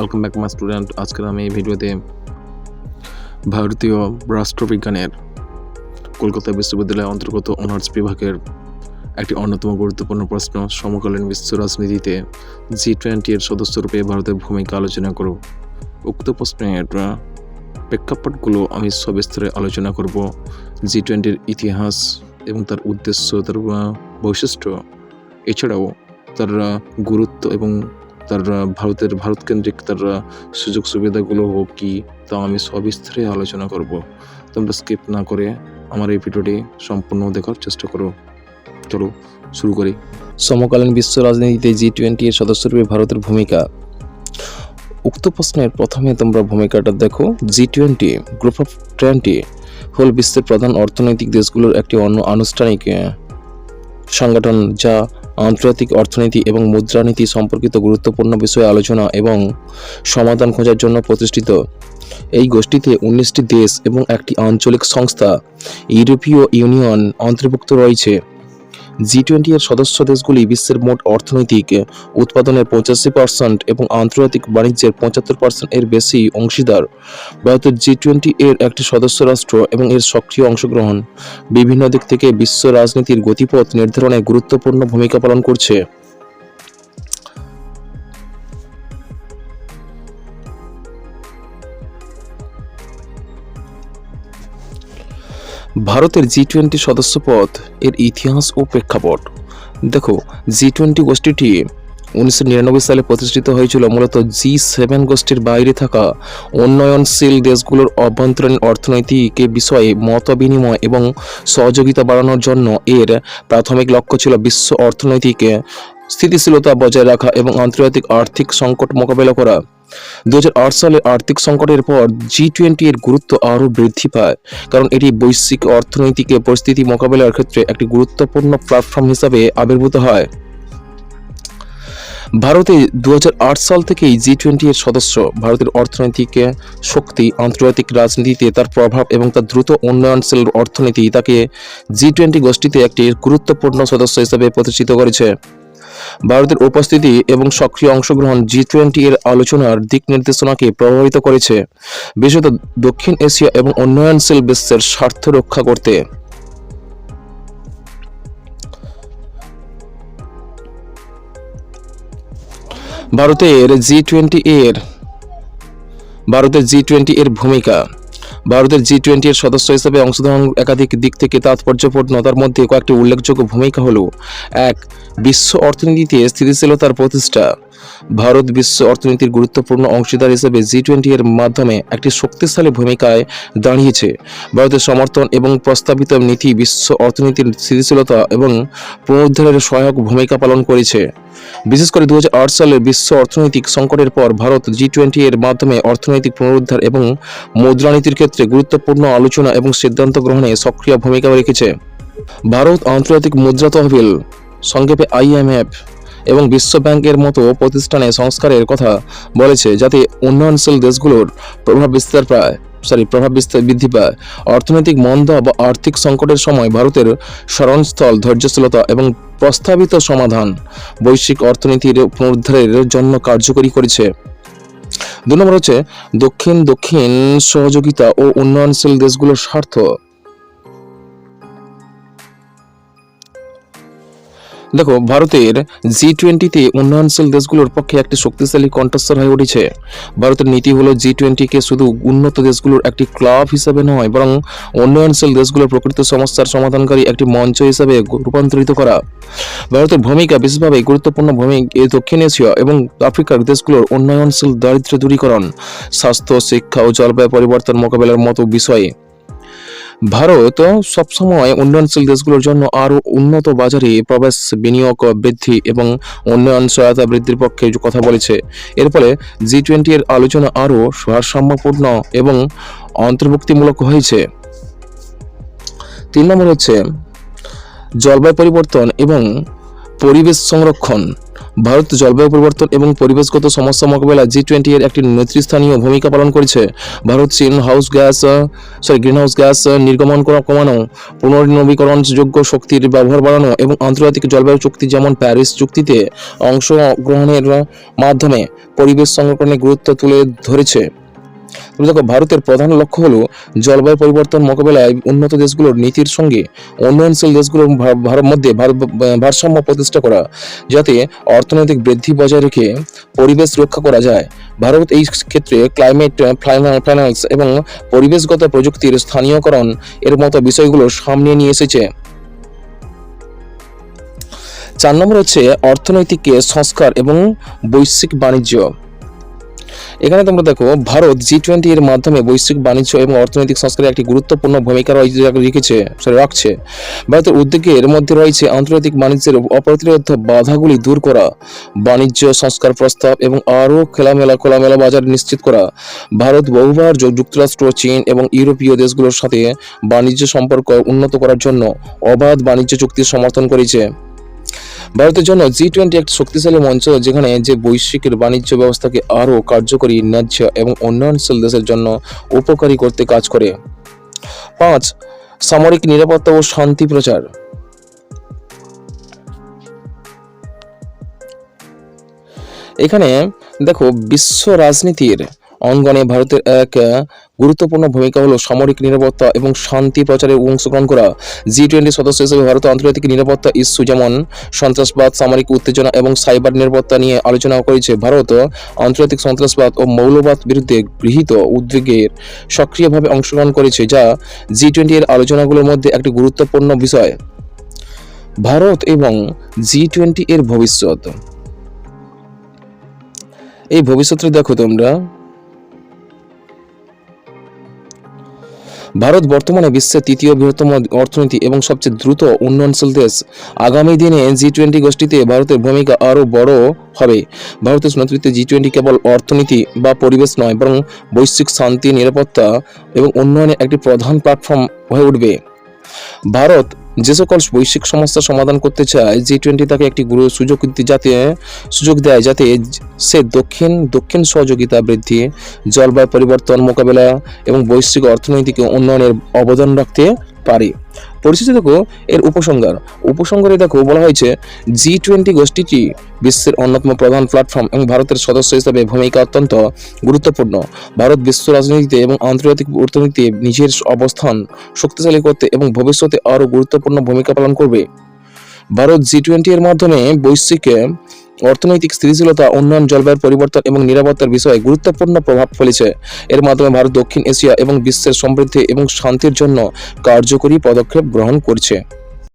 Welcome back my student আজকের আমি এই ভিডিওতে ভারতীয় রাষ্ট্রবিজ্ঞানের কলকাতা বিশ্ববিদ্যালয়ের অন্তর্গত অনার্স বিভাগের একটি অন্যতম গুরুত্বপূর্ণ প্রশ্ন, সমকালীন বিশ্ব রাজনীতিতে জি টোয়েন্টি এর সদস্যরূপে ভারতের ভূমিকা আলোচনা করব উক্ত প্রশ্নের প্রেক্ষাপটগুলো আমি সবিস্তারে আলোচনা করব। জি টোয়েন্টির ইতিহাস এবং তার উদ্দেশ্য, তার বৈশিষ্ট্য, এছাড়াও তার গুরুত্ব এবং তার ভারতের, ভারতকেন্দ্রিক তার সুযোগ সুবিধাগুলো হোক কি, তা আমি সবিস্তারে আলোচনা করব। তোমরা স্কিপ না করে আমার এই ভিডিওটি সম্পূর্ণ দেখার চেষ্টা করো। চলো শুরু করি। সমকালীন বিশ্ব রাজনীতিতে জি টোয়েন্টি এর সদস্যরূপে ভারতের ভূমিকা। উক্ত প্রশ্নের প্রথমে তোমরা ভূমিকাটা দেখো। G twenty group of twenty হল বিশ্বের প্রধান অর্থনৈতিক দেশগুলোর একটি অন্য আনুষ্ঠানিক সংগঠন যা আন্তর্জাতিক অর্থনীতি এবং মুদ্রানীতি সম্পর্কিত গুরুত্বপূর্ণ বিষয়ে আলোচনা এবং সমাধান খোঁজার জন্য প্রতিষ্ঠিত। এই গোষ্ঠীতে উনিশটি দেশ এবং একটি আঞ্চলিক সংস্থা, ইউরোপীয় ইউনিয়ন অন্তর্ভুক্ত রয়েছে। জি টোয়েন্টি এর সদস্য দেশগুলি বিশ্বের মোট অর্থনৈতিক উৎপাদনের পঁচাশি পার্সেন্ট এবং আন্তর্জাতিক বাণিজ্যের পঁচাত্তর পার্সেন্ট এর বেশি অংশীদার। ভারতের জি টোয়েন্টি এর একটি সদস্য রাষ্ট্র এবং এর সক্রিয় অংশগ্রহণ। বিভিন্ন দিক থেকে বিশ্ব রাজনীতির গতিপথ নির্ধারণে গুরুত্বপূর্ণ ভূমিকা পালন করছে। ভারতের জি টোয়েন্টি সদস্যপদ এর ইতিহাস ও প্রেক্ষাপট। দেখো জি টোয়েন্টি গোষ্ঠীটি উনিশশো নিরানব্বই সালে প্রতিষ্ঠিত হয়েছিল মূলত জি সেভেন গোষ্ঠীর বাইরে থাকা উন্নয়নশীল দেশগুলোর অভ্যন্তরীণ অর্থনৈতিক বিষয়ে মত বিনিময় এবং সহযোগিতা বাড়ানোর জন্য এর প্রাথমিক লক্ষ্য ছিল বিশ্ব অর্থনৈতিক স্থিতিশীলতা বজায় রাখা এবং আন্তর্জাতিক আর্থিক সংকট মোকাবেলা করা। দু হাজার আট সালে আর্থিক সংকটের পর জি টোয়েন্টি এর গুরুত্ব আরও বৃদ্ধি পায়, কারণ এটি বৈশ্বিক অর্থনৈতিক পরিস্থিতি মোকাবেলার ক্ষেত্রে একটি গুরুত্বপূর্ণ প্ল্যাটফর্ম হিসাবে আবির্ভূত হয়। ভারতে দু হাজার আট সাল থেকেই জি টোয়েন্টি এর সদস্য, ভারতের অর্থনৈতিক শক্তি, আন্তর্জাতিক রাজনীতিতে তার প্রভাব এবং তার দ্রুত উন্নয়নশীল অর্থনীতি তাকে জি টোয়েন্টি গোষ্ঠীতে একটি গুরুত্বপূর্ণ সদস্য হিসেবে প্রতিষ্ঠিত করেছে। ভারতের উপস্থিতি এবং সক্রিয় অংশগ্রহণ জি টোয়েন্টি এর আলোচনার দিক নির্দেশনাকে প্রভাবিত করেছে। বিশেষত দক্ষিণ এশিয়া এবং উন্নয়নশীল বিশ্বের স্বার্থ রক্ষা করতে। ভারতের জি টোয়েন্টি এর ভারতের জি টোয়েন্টি এর ভূমিকা। ভারতের জি টোয়েন্টি এর সদস্য হিসেবে অংশগ্রহণ একাধিক দিক থেকে তাৎপর্যপূর্ণ তার মধ্যে কয়েকটি উল্লেখযোগ্য ভূমিকা হল, এক, বিশ্ব অর্থনীতিতে স্থিতিশীলতার প্রতিষ্ঠা। ভারত বিশ্ব অর্থনীতির গুরুত্বপূর্ণ অংশীদার হিসেবে জি টোয়েন্টি এর মাধ্যমে একটি শক্তিশালী ভূমিকায় দাঁড়িয়েছে। ভারতের সমর্থন এবং প্রস্তাবিত নীতি বিশ্ব অর্থনীতির স্থিতিশীলতা এবং পুনরুদ্ধারের সহায়ক ভূমিকা পালন করেছে। বিশেষ করে দু সালের বিশ্ব অর্থনৈতিক সংকটের পর ভারত জি টোয়েন্টি এর মাধ্যমে অর্থনৈতিক পুনরুদ্ধার এবং মুদ্রানীতির ক্ষেত্রে গুরুত্বপূর্ণ আলোচনা এবং সিদ্ধান্ত গ্রহণে সক্রিয় ভূমিকা রেখেছে। ভারত আন্তর্জাতিক মুদ্রা তহবিল সংক্ষেপে আইএমএফ এবং বিশ্ব ব্যাংকের মতো প্রতিষ্ঠানে সংস্কারের কথা বলেছে যাতে উন্নয়নশীল দেশগুলোর প্রভাব বিস্তার পায় সরি প্রভাব বিস্তার বৃদ্ধি পায়। অর্থনৈতিক মন্দা বা আর্থিক সংকটের সময় ভারতের স্মরণস্থল, ধৈর্যশীলতা এবং প্রস্তাবিত সমাধান বৈশ্বিক অর্থনীতির পুনরুদ্ধারের জন্য কার্যকরী করেছে। দু নম্বর হচ্ছে দক্ষিণ দক্ষিণ সহযোগিতা ও উন্নয়নশীল দেশগুলোর স্বার্থ। দেখো, ভারতের জি টোয়েন্টিতে উন্নয়নশীল দেশগুলোর পক্ষে একটি শক্তিশালী কণ্ঠস্বর হয়ে উঠেছে। ভারতের নীতি হলো জি টোয়েন্টিকে শুধু উন্নত দেশগুলোর একটি ক্লাব হিসেবে নয়, বরং উন্নয়নশীল দেশগুলোর প্রকৃত সমস্যার সমাধানকারী একটি মঞ্চ হিসেবে রূপান্তরিত করা। ভারতের ভূমিকা বিশেষভাবে গুরুত্বপূর্ণ ভূমিকা দক্ষিণ এশিয়া এবং আফ্রিকার দেশগুলোর উন্নয়নশীল দারিদ্র্য দূরীকরণ, স্বাস্থ্য, শিক্ষা ও জলবায়ু পরিবর্তন মোকাবেলার মতো বিষয়ে। ভারত সবসময় উন্নয়নশীল দেশগুলোর জন্য আরও উন্নত বাজারে প্রবেশ, বিনিয়োগ, বৃদ্ধি এবং উন্নয়ন সহায়তা বৃদ্ধির পক্ষে কথা বলেছে। এর ফলে জি টোয়েন্টি এর আলোচনা আরও ভারসাম্যপূর্ণ এবং অন্তর্ভুক্তিমূলক হয়েছে। তিন নম্বর হচ্ছে জলবায়ু পরিবর্তন এবং পরিবেশ সংরক্ষণ। ভারত জলবায়ু পরিবর্তন এবং পরিবেশগত সমস্যা মোকাবেলায় জি টোয়েন্টি এর একটি নেতৃস্থানীয় ভূমিকা পালন করেছে। ভারত, চীন, house gas sorry greenhouse gas নির্গমন কমানো, পুনর্নবীকরণযোগ্য শক্তির ব্যবহার বাড়ানো এবং আন্তর্জাতিক জলবায়ু চুক্তি যেমন প্যারিস চুক্তিতে অংশগ্রহণের মাধ্যমে পরিবেশ সংরক্ষণের গুরুত্ব তুলে ধরেছে। তবে দেখো, ভারতের প্রধান লক্ষ্য হলো জলবায়ু পরিবর্তন মোকাবেলায় উন্নত দেশগুলোর নীতির সঙ্গে উন্নয়নশীল দেশগুলোর ভা- ভার- মধ্যে ভার- ভারসাম্য প্রতিষ্ঠা করা, যাতে অর্থনৈতিক বৃদ্ধি বজায় রেখে পরিবেশ রক্ষা করা যায়। ভারত এই ক্ষেত্রে ক্লাইমেট ফাইন্যান্স এবং পরিবেশগত প্রযুক্তির স্থানীয়করণ এর মতো বিষয়গুলো সামনে নিয়ে এসেছে। চার নম্বর হচ্ছে অর্থনৈতিক সংস্কার এবং বৈশ্বিক বাণিজ্য। এখানে তোমরা দেখো, ভারত জি টোয়েন্টি এর মাধ্যমে বৈশ্বিক বাণিজ্য এবং অর্থনৈতিক সংস্কারে একটি গুরুত্বপূর্ণ ভূমিকা রেখেছে রাখছে। ভারতের উদ্যোগের মধ্যে রয়েছে আন্তর্জাতিক বাণিজ্যের অপ্রতিরোধ বাধাগুলি দূর করা, বাণিজ্য, সংস্কার প্রস্তাব এবং আরও খোলামেলা খোলামেলা বাজার নিশ্চিত করা। ভারত বহুবার যুক্তরাষ্ট্র, চীন এবং ইউরোপীয় দেশগুলোর সাথে বাণিজ্য সম্পর্ক উন্নত করার জন্য অবাধ বাণিজ্য চুক্তির সমর্থন করেছে। ভারতের জন্য জি টোয়েন্টি একটি শক্তিশালী মঞ্চ যেখানে যে বৈশ্বিক বাণিজ্য ব্যবস্থাকে আরও কার্যকরী, ন্যায্য এবং উন্নয়নশীল দেশের জন্য উপকারী করতে কাজ করে। পাঁচ, সামরিক নিরাপত্তা ও শান্তি প্রচার। এখানে দেখো বিশ্ব রাজনীতির অঙ্গনে ভারতের এক গুরুত্বপূর্ণ ভূমিকা হলো সামরিক নিরাপত্তা এবং শান্তি প্রচারে অংশগ্রহণ করা। জি টোয়েন্টি সদস্য হিসেবে ভারত আন্তর্জাতিক নিরাপত্তা ইস্যু যেমন সন্ত্রাসবাদ, সামরিক উত্তেজনা এবং সাইবার নিরাপত্তা নিয়ে আলোচনা করেছে ভারত, আন্তর্জাতিক সন্ত্রাসবাদ ও মৌলবাদ বিরুদ্ধে গৃহীত উদ্বেগের সক্রিয়ভাবে অংশগ্রহণ করেছে, যা জি টোয়েন্টি এর আলোচনাগুলোর মধ্যে একটি গুরুত্বপূর্ণ বিষয়। ভারত এবং জি টোয়েন্টি এর ভবিষ্যৎ। এই ভবিষ্যৎটা দেখো তোমরা। ভারত বর্তমানে বিশ্বের তৃতীয় বৃহত্তম অর্থনীতি এবং সবচেয়ে দ্রুত উন্নয়নশীল দেশ। আগামী দিনে জি টোয়েন্টি গোষ্ঠীতে ভারতের ভূমিকা আরও বড় হবে। ভারতের নেতৃত্বে জি টোয়েন্টি কেবল অর্থনীতি বা পরিবেশ নয়, বরং বৈশ্বিক শান্তি, নিরাপত্তা এবং উন্নয়নে একটি প্রধান প্ল্যাটফর্ম হয়ে উঠবে। ভারত যে সকল বৈশ্বিক সমস্যার সমাধান করতে চায় জি টোয়েন্টি তাকে একটি গুরু সুযোগ যাতে, সুযোগ দেয় যাতে সে দক্ষিণ দক্ষিণ সহযোগিতা বৃদ্ধি, জলবায়ু পরিবর্তন মোকাবেলা এবং বৈশ্বিক অর্থনৈতিক উন্নয়নের অবদান রাখতে পারে। পরিস্থিতি দেখো এর উপসংহার। উপসংহারে দেখো বলা হয়েছে জি টোয়েন্টি গোষ্ঠীটি বিশ্বের অন্যতম প্রধান প্ল্যাটফর্ম এবং ভারতের সদস্য হিসেবে ভূমিকা অত্যন্ত গুরুত্বপূর্ণ। ভারত বিশ্ব রাজনীতিতে এবং আন্তর্জাতিক অর্থনীতিতে নিজের অবস্থান শক্তিশালী করতে এবং ভবিষ্যতে আরও গুরুত্বপূর্ণ ভূমিকা পালন করবে। ভারত জি টোয়েন্টি এর মাধ্যমে বৈশ্বিক অর্থনৈতিক স্থিতিশীলতা, উন্নয়ন, জলবায়ুর পরিবর্তন এবং নিরাপত্তার বিষয়ে গুরুত্বপূর্ণ প্রভাব ফেলেছে। এর মাধ্যমে ভারত দক্ষিণ এশিয়া এবং বিশ্বের সমৃদ্ধি এবং শান্তির জন্য কার্যকরী পদক্ষেপ গ্রহণ করছে।